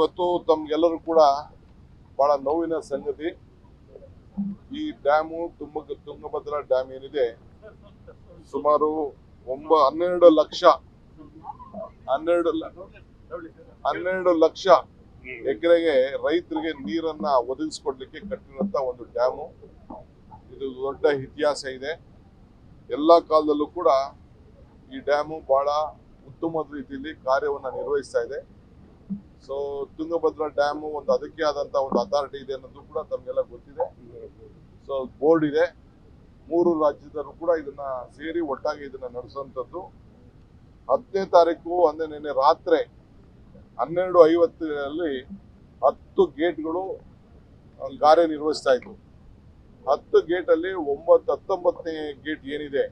ಇವತ್ತು ತಮ್ಗೆಲ್ಲರೂ ಕೂಡ ಬಹಳ ನೋವಿನ ಸಂಗತಿ. ಈ ಡ್ಯಾಮು ತುಂಬ ತುಂಗಭದ್ರಾ ಡ್ಯಾಮ್ ಏನಿದೆ, ಸುಮಾರು ಒಂಬ, ಹನ್ನೆರಡು ಲಕ್ಷ, ಹನ್ನೆರಡು ಹನ್ನೆರಡು ಲಕ್ಷ ಎಕರೆಗೆ ರೈತರಿಗೆ ನೀರನ್ನ ಒದಗಿಸ್ಕೊಡ್ಲಿಕ್ಕೆ ಕಟ್ಟಿರುವಂತ ಒಂದು ಡ್ಯಾಮು. ಇದು ದೊಡ್ಡ ಇತಿಹಾಸ ಇದೆ. ಎಲ್ಲಾ ಕಾಲದಲ್ಲೂ ಕೂಡ ಈ ಡ್ಯಾಮು ಬಹಳ ಉತ್ತಮ ರೀತಿಯಲ್ಲಿ ಕಾರ್ಯವನ್ನು ನಿರ್ವಹಿಸ್ತಾ ಇದೆ. ಸೊ ತುಂಗಭದ್ರಾ ಡ್ಯಾಮು ಒಂದು ಅದಕ್ಕೆ ಆದಂತ ಒಂದು ಅಥಾರಿಟಿ ಇದೆ ಅನ್ನೋದು ಕೂಡ ತಮಗೆಲ್ಲ ಗೊತ್ತಿದೆ. ಸೊ ಬೋರ್ಡ್ ಇದೆ. ಮೂರು ರಾಜ್ಯದಲ್ಲೂ ಕೂಡ ಇದನ್ನ ಸೇರಿ ಒಟ್ಟಾಗಿ ಇದನ್ನ ನಡೆಸುವಂಥದ್ದು. ಹತ್ತನೇ ತಾರೀಕು ಅಂದ್ರೆ ನಿನ್ನೆ ರಾತ್ರಿ ಹನ್ನೆರಡು ಐವತ್ತರಲ್ಲಿ ಹತ್ತು ಗೇಟ್ಗಳು ಕಾರ್ಯನಿರ್ವಹಿಸ್ತಾ ಇದ್ವು. ಹತ್ತು ಗೇಟಲ್ಲಿ ಒಂಬತ್ತು, ಹತ್ತೊಂಬತ್ತನೇ ಗೇಟ್ ಏನಿದೆ,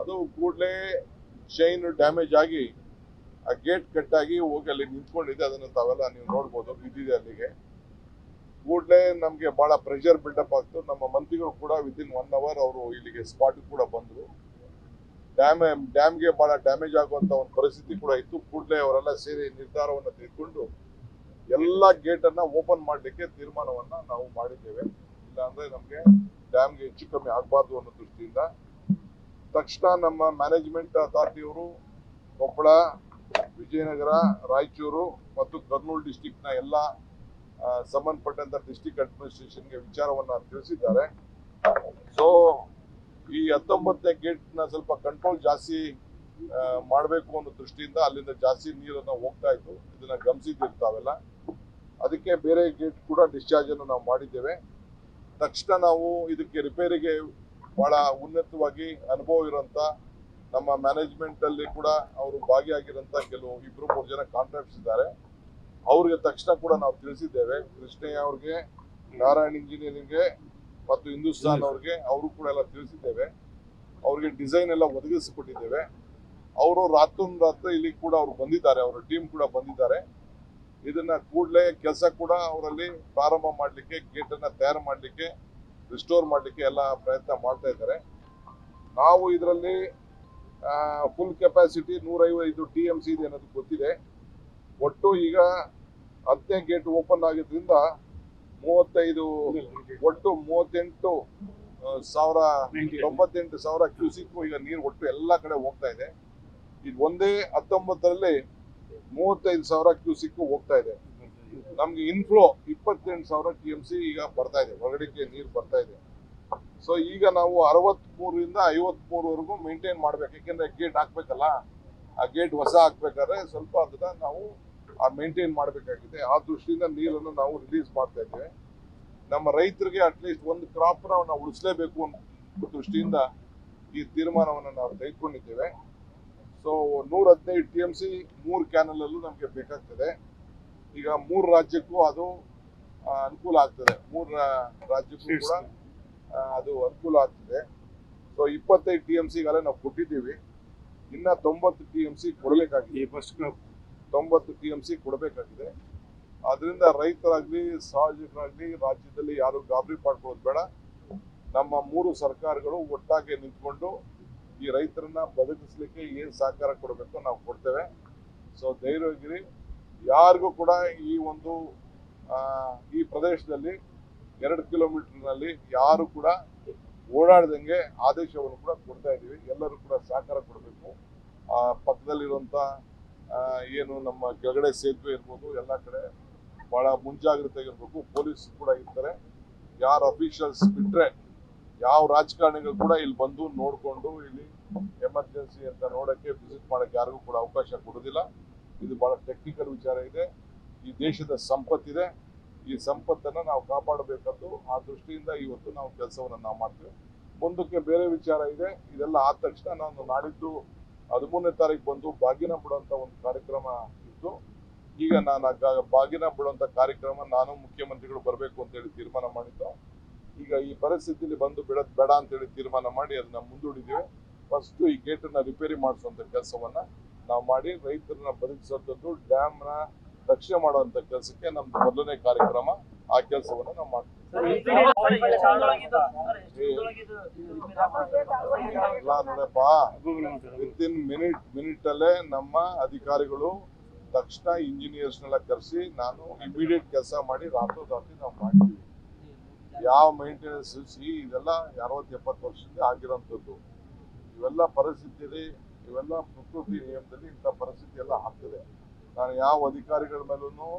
ಅದು ಕೂಡಲೇ ಚೈನ್ ಡ್ಯಾಮೇಜ್ ಆಗಿ ಆ ಗೇಟ್ ಕಟ್ಟಾಗಿ ಹೋಗಿ ಅಲ್ಲಿ ನಿಂತ್ಕೊಂಡಿದೆ ಅದನ್ನ ತಾವೆಲ್ಲ ನೀವು ನೋಡ್ಬೋದು. ಬಿದ್ದಿದೆ ಅಲ್ಲಿಗೆ. ಕೂಡಲೇ ನಮಗೆ ಬಹಳ ಪ್ರೆಷರ್ ಬಿಲ್ಡಪ್ ಆಗ್ತು. ನಮ್ಮ ಮಂತ್ರಿಗಳು ಕೂಡ ವಿತ್ ಇನ್ ಒನ್ ಅವರ್ ಅವರು ಇಲ್ಲಿಗೆ ಸ್ಪಾಟ್ ಕೂಡ ಬಂದರು. ಡ್ಯಾಮ್ ಡ್ಯಾಮ್ಗೆ ಬಹಳ ಡ್ಯಾಮೇಜ್ ಆಗುವಂಥ ಒಂದು ಪರಿಸ್ಥಿತಿ ಕೂಡ ಇತ್ತು. ಕೂಡಲೇ ಅವರೆಲ್ಲ ಸೇರಿ ನಿರ್ಧಾರವನ್ನು ತೆಗೆದುಕೊಂಡು ಎಲ್ಲ ಗೇಟನ್ನು ಓಪನ್ ಮಾಡಲಿಕ್ಕೆ ತೀರ್ಮಾನವನ್ನು ನಾವು ಮಾಡಿದ್ದೇವೆ. ಇಲ್ಲಾಂದರೆ ನಮಗೆ ಡ್ಯಾಮ್ಗೆ ಹೆಚ್ಚು ಕಮ್ಮಿ ಆಗಬಾರ್ದು ಅನ್ನೋ ದೃಷ್ಟಿಯಿಂದ. ತಕ್ಷಣ ನಮ್ಮ ಮ್ಯಾನೇಜ್ಮೆಂಟ್ ಅಥಾರಿಟಿಯವರು ಕೊಪ್ಪಳ ವಿಜಯನಗರ, ರಾಯಚೂರು ಮತ್ತು ಕರ್ನೂಲು ಡಿಸ್ಟಿಕ್ನ ಎಲ್ಲ ಸಂಬಂಧಪಟ್ಟಂತ ಡಿಸ್ಟಿಕ್ ಅಡ್ಮಿನಿಸ್ಟ್ರೇಷನ್ಗೆ ವಿಚಾರವನ್ನ ತಿಳಿಸಿದ್ದಾರೆ. ಸೊ ಈ ಹತ್ತೊಂಬತ್ತನೇ ಗೇಟ್ನ ಸ್ವಲ್ಪ ಕಂಟ್ರೋಲ್ ಜಾಸ್ತಿ ಮಾಡಬೇಕು ಅನ್ನೋ ದೃಷ್ಟಿಯಿಂದ ಅಲ್ಲಿಂದ ಜಾಸ್ತಿ ನೀರನ್ನ ಹೋಗ್ತಾ ಇತ್ತು. ಇದನ್ನ ಗಮನಿಸಿದ್ದಿರ್ತಾವೆಲ್ಲ ಅದಕ್ಕೆ ಬೇರೆ ಗೇಟ್ ಕೂಡ ಡಿಸ್ಚಾರ್ಜ್ ಅನ್ನು ನಾವು ಮಾಡಿದ್ದೇವೆ. ತಕ್ಷಣ ನಾವು ಇದಕ್ಕೆ ರಿಪೇರಿಗೆ ಬಹಳ ಉನ್ನತವಾಗಿ ಅನುಭವ ಇರುವಂತ ನಮ್ಮ ಮ್ಯಾನೇಜ್ಮೆಂಟ್ ಅಲ್ಲಿ ಕೂಡ ಅವರು ಭಾಗಿಯಾಗಿರೋಂಥ ಕೆಲವು ಇಬ್ರು, ಮೂರು ಜನ ಕಾಂಟ್ರಾಕ್ಟ್ಸ್ ಇದ್ದಾರೆ. ಅವ್ರಿಗೆ ತಕ್ಷಣ ಕೂಡ ನಾವು ತಿಳಿಸಿದ್ದೇವೆ. ಕೃಷ್ಣಯ್ಯ ಅವ್ರಿಗೆ, ನಾರಾಯಣ್ ಇಂಜಿನಿಯರಿಂಗ್ಗೆ ಮತ್ತು ಹಿಂದೂಸ್ತಾನ್ ಅವ್ರಿಗೆ ಅವರು ಕೂಡ ಎಲ್ಲ ತಿಳಿಸಿದ್ದೇವೆ. ಅವ್ರಿಗೆ ಡಿಸೈನ್ ಎಲ್ಲ ಒದಗಿಸಿಕೊಟ್ಟಿದ್ದೇವೆ. ಅವರು ರಾತ್ರಿ ರಾತ್ರಿ ಇಲ್ಲಿ ಕೂಡ ಅವರು ಬಂದಿದ್ದಾರೆ. ಅವರ ಟೀಮ್ ಕೂಡ ಬಂದಿದ್ದಾರೆ. ಇದನ್ನ ಕೂಡಲೇ ಕೆಲಸ ಕೂಡ ಅವರಲ್ಲಿ ಪ್ರಾರಂಭ ಮಾಡಲಿಕ್ಕೆ ಗೇಟ್ ಅನ್ನ ತಯಾರು ಮಾಡಲಿಕ್ಕೆ ರಿಸ್ಟೋರ್ ಮಾಡಲಿಕ್ಕೆ ಎಲ್ಲ ಪ್ರಯತ್ನ ಮಾಡ್ತಾ ಇದ್ದಾರೆ. ನಾವು ಇದರಲ್ಲಿ ಫುಲ್ ಕೆಪಾಸಿಟಿ ನೂರೈವತ್ತು ಟಿ ಎಂ ಸಿ ಇದೆ ಅನ್ನೋದು ಗೊತ್ತಿದೆ. ಒಟ್ಟು ಈಗ ಹತ್ತನೇ ಗೇಟ್ ಓಪನ್ ಆಗಿದ್ರಿಂದ ಮೂವತ್ತೈದು ಒಟ್ಟು ಮೂವತ್ತೆಂಟು ಸಾವಿರ ತೊಂಬತ್ತೆಂಟು ಸಾವಿರ ಕ್ಯೂಸಿಕ್ ಈಗ ನೀರು ಒಟ್ಟು ಎಲ್ಲ ಕಡೆ ಹೋಗ್ತಾ ಇದೆ. ಇದು ಒಂದೇ ಹತ್ತೊಂಬತ್ತರಲ್ಲಿ ಮೂವತ್ತೈದು ಸಾವಿರ ಕ್ಯೂಸಿಕ್ ಹೋಗ್ತಾ ಇದೆ. ನಮ್ಗೆ ಇನ್ಫ್ಲೋ ಇಪ್ಪತ್ತೆಂಟು ಸಾವಿರ ಟಿ ಎಂ ಸಿ ಈಗ ಬರ್ತಾ ಇದೆ. ಹೊರಗಡೆಗೆ ನೀರು ಬರ್ತಾ ಇದೆ. ಸೊ ಈಗ ನಾವು ಅರವತ್ ಮೂರರಿಂದ ಐವತ್ ಮೂರವರೆಗೂ ಮೇಂಟೈನ್ ಮಾಡ್ಬೇಕು. ಯಾಕೆಂದ್ರೆ ಗೇಟ್ ಹಾಕ್ಬೇಕಲ್ಲ, ಆ ಗೇಟ್ ಹೊಸ ಹಾಕ್ಬೇಕಾದ್ರೆ ಸ್ವಲ್ಪ ಅದನ್ನ ನಾವು ಮೇಂಟೈನ್ ಮಾಡಬೇಕಾಗಿದೆ. ಆ ದೃಷ್ಟಿಯಿಂದ ನೀರನ್ನು ನಾವು ರಿಲೀಸ್ ಮಾಡ್ತಾ ಇದ್ದೇವೆ. ನಮ್ಮ ರೈತರಿಗೆ ಅಟ್ಲೀಸ್ಟ್ ಒಂದು ಕ್ರಾಪ್ ನಾವು ಉಳಿಸಲೇಬೇಕು ಅನ್ನೋ ದೃಷ್ಟಿಯಿಂದ ಈ ತೀರ್ಮಾನವನ್ನು ನಾವು ತೆಗೆದುಕೊಂಡಿದ್ದೇವೆ. ಸೊ ನೂರ ಹದಿನೈದು ಟಿ ಎಂ ಸಿ ಮೂರು ಕ್ಯಾನಲಲ್ಲೂ ನಮಗೆ ಬೇಕಾಗ್ತದೆ. ಈಗ ಮೂರು ರಾಜ್ಯಕ್ಕೂ ಅದು ಅನುಕೂಲ ಆಗ್ತದೆ. ಮೂರು ರಾಜ್ಯಕ್ಕೂ ಕೂಡ ಅದು ಅನುಕೂಲ ಆಗ್ತದೆ. ಸೊ ಇಪ್ಪತ್ತೈದು ಟಿ ಎಂ ಸಿಗಾಲೇ ನಾವು ಕೊಟ್ಟಿದ್ದೀವಿ. ಇನ್ನ ತೊಂಬತ್ತು ಟಿ ಎಂ ಸಿ ಕೊಡಬೇಕಾಗಿದೆ. ಈ ಫಸ್ಟ್ ತೊಂಬತ್ತು ಟಿ ಎಂ ಸಿ ಕೊಡಬೇಕಾಗಿದೆ. ಅದರಿಂದ ರೈತರಾಗ್ಲಿ ಸಾರ್ವಜನಿಕರಾಗ್ಲಿ ರಾಜ್ಯದಲ್ಲಿ ಯಾರು ಗಾಬರಿ ಪಡ್ಕೊಳ್ಳೋದು ಬೇಡ. ನಮ್ಮ ಮೂರು ಸರ್ಕಾರಗಳು ಒಟ್ಟಾಗಿ ನಿಂತ್ಕೊಂಡು ಈ ರೈತರನ್ನ ಬದುಕಿಸ್ಲಿಕ್ಕೆ ಏನು ಸಹಕಾರ ಕೊಡಬೇಕು ನಾವು ಕೊಡ್ತೇವೆ. ಸೊ ಧೈರ್ಯಗಿರಿ ಯಾರಿಗೂ ಕೂಡ ಈ ಒಂದು ಈ ಪ್ರದೇಶದಲ್ಲಿ ಎರಡು ಕಿಲೋಮೀಟರ್ನಲ್ಲಿ ಯಾರು ಕೂಡ ಓಡಾಡ್ದಂಗೆ ಆದೇಶವನ್ನು ಕೂಡ ಕೊಡ್ತಾ ಇದ್ದೀವಿ. ಎಲ್ಲರೂ ಕೂಡ ಸಹಕಾರ ಕೊಡಬೇಕು. ಆ ಪಕ್ಕದಲ್ಲಿರುವಂತ ಏನು ನಮ್ಮ ಕೆಳಗಡೆ ಸೇತುವೆ ಇರ್ಬೋದು, ಎಲ್ಲ ಕಡೆ ಬಹಳ ಮುಂಜಾಗ್ರತೆ ಇರಬೇಕು. ಪೊಲೀಸ್ ಕೂಡ ಇರ್ತಾರೆ. ಯಾರು ಅಫಿಷಿಯಲ್ಸ್ ಬಿಟ್ಟರೆ ಯಾವ ರಾಜಕಾರಣಿಗಳು ಕೂಡ ಇಲ್ಲಿ ಬಂದು ನೋಡಿಕೊಂಡು ಇಲ್ಲಿ ಎಮರ್ಜೆನ್ಸಿ ಅಂತ ನೋಡೋಕ್ಕೆ, ವಿಸಿಟ್ ಮಾಡೋಕ್ಕೆ ಯಾರಿಗೂ ಕೂಡ ಅವಕಾಶ ಕೊಡೋದಿಲ್ಲ ಇದು ಬಹಳ ಟೆಕ್ನಿಕಲ್ ವಿಚಾರ ಇದೆ. ಈ ದೇಶದ ಸಂಪತ್ತಿದೆ. ಈ ಸಂಪತ್ತನ್ನ ನಾವು ಕಾಪಾಡಬೇಕಂದು ಆ ದೃಷ್ಟಿಯಿಂದ ಇವತ್ತು ನಾವು ಕೆಲಸವನ್ನು ನಾವು ಮಾಡ್ತೇವೆ. ಮುಂದಕ್ಕೆ ಬೇರೆ ವಿಚಾರ ಇದೆ. ಇದೆಲ್ಲ ಆದ ತಕ್ಷಣ ನಾನು ನಾಡಿದ್ದು ಹದಿಮೂರನೇ ತಾರೀಕು ಬಂದು ಬಾಗಿನ ಬಿಡುವಂತ ಒಂದು ಕಾರ್ಯಕ್ರಮ ಇತ್ತು. ಈಗ ನಾನು ಬಾಗಿನ ಬಿಡುವಂತ ಕಾರ್ಯಕ್ರಮ ನಾನು ಮುಖ್ಯಮಂತ್ರಿಗಳು ಬರಬೇಕು ಅಂತೇಳಿ ತೀರ್ಮಾನ ಮಾಡಿದ್ದು. ಈಗ ಈ ಪರಿಸ್ಥಿತಿಯಲ್ಲಿ ಬಂದು ಬಿಡೋದು ಬೇಡ ಅಂತೇಳಿ ತೀರ್ಮಾನ ಮಾಡಿ ಅದನ್ನ ಮುಂದೂಡಿದ್ದೇವೆ. ಫಸ್ಟ್ ಈ ಗೇಟನ್ನು ರಿಪೇರಿ ಮಾಡಿಸುವಂಥ ಕೆಲಸವನ್ನ ನಾವು ಮಾಡಿ ರೈತರನ್ನ ಬದುಕಿಸುವಂಥದ್ದು ಡ್ಯಾಮ್ನ ರಕ್ಷಣೆ ಮಾಡುವಂತ ಕೆಲಸಕ್ಕೆ ನಮ್ದು ಮೊದಲನೇ ಕಾರ್ಯಕ್ರಮ ಆ ಕೆಲಸವನ್ನು ನಾವು ಮಾಡ್ತೀವಿ. ಎಲ್ಲ ನೋಡಪ್ಪ ವಿತ್ ಇನ್ ಮಿನಿಟ್ ಮಿನಿಟ್ ಅಲ್ಲೇ ನಮ್ಮ ಅಧಿಕಾರಿಗಳು ತಕ್ಷಣ ಇಂಜಿನಿಯರ್ಸ್ನೆಲ್ಲ ಕರೆಸಿ ನಾನು ಇಮಿಡಿಯೇಟ್ ಕೆಲಸ ಮಾಡಿ ರಾತ್ರಿ ರಾತ್ರಿ ನಾವು ಮಾಡ್ತೀವಿ. ಯಾವ ಮೈಂಟೆನೆನ್ಸ್ ಸಿ ಇದೆಲ್ಲ ಅರವತ್ತು ಎಪ್ಪತ್ತು ವರ್ಷದಿಂದ ಆಗಿರೋಂಥದ್ದು. ಇವೆಲ್ಲ ಪರಿಸ್ಥಿತಿ ಇವೆಲ್ಲ ಪ್ರಕೃತಿ ನಿಯಮದಲ್ಲಿ ಇಂಥ ಪರಿಸ್ಥಿತಿ ಎಲ್ಲ ಆಗ್ತದೆ. ನಾನು ಯಾವ ಅಧಿಕಾರಿಗಳ ಮೇಲೂ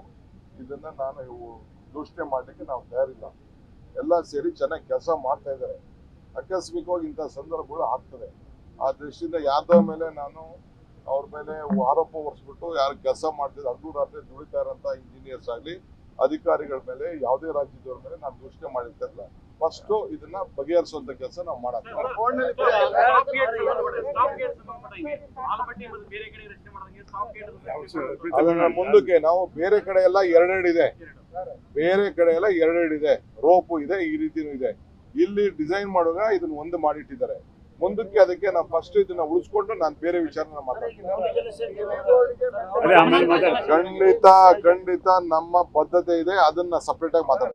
ಇದನ್ನ ನಾನು ದೂಷಣೆ ಮಾಡಲಿಕ್ಕೆ ನಾವು ತಯಾರಿಲ್ಲ. ಎಲ್ಲ ಸೇರಿ ಚೆನ್ನಾಗಿ ಕೆಲಸ ಮಾಡ್ತಾ ಇದ್ದಾರೆ. ಆಕಸ್ಮಿಕವಾಗಿ ಇಂಥ ಸಂದರ್ಭಗಳು ಆಗ್ತದೆ. ಆ ದೃಷ್ಟಿಯಿಂದ ಯಾರ್ದೋ ಮೇಲೆ ನಾನು ಅವ್ರ ಮೇಲೆ ಆರೋಪ ಹೊರಿಸ್ಬಿಟ್ಟು ಯಾರು ಕೆಲಸ ಮಾಡ್ತಿದ್ರು ಹಗಲು ರಾತ್ರಿ ದುಡಿತಾ ಇರೋಂಥ ಇಂಜಿನಿಯರ್ಸ್ ಆಗಲಿ, ಅಧಿಕಾರಿಗಳ ಮೇಲೆ, ಯಾವುದೇ ರಾಜ್ಯದವ್ರ ಮೇಲೆ ನಾನು ಯೋಚನೆ ಮಾಡಿರ್ತಾ ಇಲ್ಲ. ಫಸ್ಟು ಇದನ್ನ ಬಗೆಹರಿಸುವಂತ ಕೆಲಸ ನಾವು ಅದನ್ನ ಮುಂದಕ್ಕೆ ನಾವು ಬೇರೆ ಕಡೆ ಎಲ್ಲ ಎರಡೆರಡು ಇದೆ. ಬೇರೆ ಕಡೆ ಎಲ್ಲ ಎರಡೆರಡು ಇದೆ. ರೋಪು ಇದೆ ಈ ರೀತಿನೂ ಇದೆ. ಇಲ್ಲಿ ಡಿಸೈನ್ ಮಾಡುವಾಗ ಇದನ್ನ ಒಂದು ಮಾಡಿಟ್ಟಿದ್ದಾರೆ. ಮುಂದಕ್ಕೆ ಅದಕ್ಕೆ ನಾವು ಫಸ್ಟ್ ಇದನ್ನ ಉಳಿಸ್ಕೊಂಡು ನಾನು ಬೇರೆ ವಿಚಾರನ ಮಾತಾಡ್ತೀನಿ. ಖಂಡಿತ ಖಂಡಿತ ನಮ್ಮ ಬದ್ಧತೆ ಇದೆ. ಅದನ್ನ ಸಪ್ರೇಟ್ ಆಗಿ ಮಾತಾಡ್ತೀನಿ.